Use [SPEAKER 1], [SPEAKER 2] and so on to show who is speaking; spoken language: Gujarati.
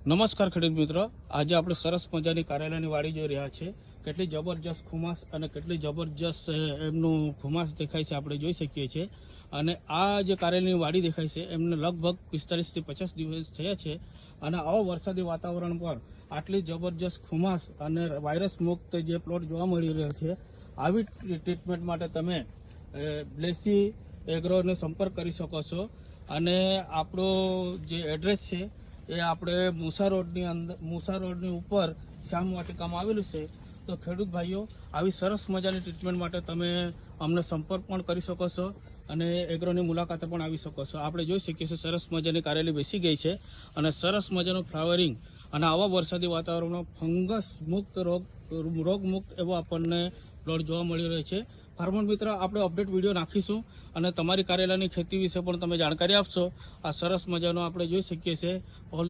[SPEAKER 1] નમસ્કાર ખેડૂત મિત્રો. આજે આપણે સરસ મજાની કાર્યાલયની વાડી જોઈ રહ્યા છે કેટલી જબરજસ્ત ખુમાસ અને કેટલી જબરજસ્ત એમનું ખુમાસ દેખાય છે આપણે જોઈ શકીએ છીએ. અને આ જે કાર્યાલયની વાડી દેખાય છે, એમને લગભગ પિસ્તાલીસથી પચાસ દિવસ થયા છે. અને આવા વરસાદી વાતાવરણ પર આટલી જબરજસ્ત ખુમાસ અને વાયરસ મુક્ત જે પ્લોટ જોવા મળી રહ્યો છે, આવી ટ્રીટમેન્ટ માટે તમે બ્લેસી એગ્રોનો સંપર્ક કરી શકો છો. અને આપણો જે એડ્રેસ છે એ આપણે મુસા રોડની અંદર, મુસા રોડની ઉપર શ્યામ વાટિકામાં આવેલું છે. તો ખેડૂત ભાઈઓ, આવી સરસ મજાની ટ્રીટમેન્ટ માટે તમે અમને સંપર્ક પણ કરી શકો છો અને એગ્રોની મુલાકાતે પણ આવી શકો છો. આપણે જોઈ શકીએ છીએ સરસ મજાની કાર્યાલય બેસી ગઈ છે અને સરસ મજાનું ફ્લાવરિંગ અને આવા વરસાદી વાતાવરણમાં ફંગસ મુક્ત રોગ રોગ મુક્ત એવો આપણને પ્લોટ જોવા મળી રહ્યો છે. ફાર્મર મિત્ર, આપણે અપડેટ વીડિયો નાખીશું અને તમારી કાર્યાલયની ખેતી વિશે પણ તમે જાણકારી આપશો. આ સરસ મજાનો આપણે જોઈ શકીએ છીએ.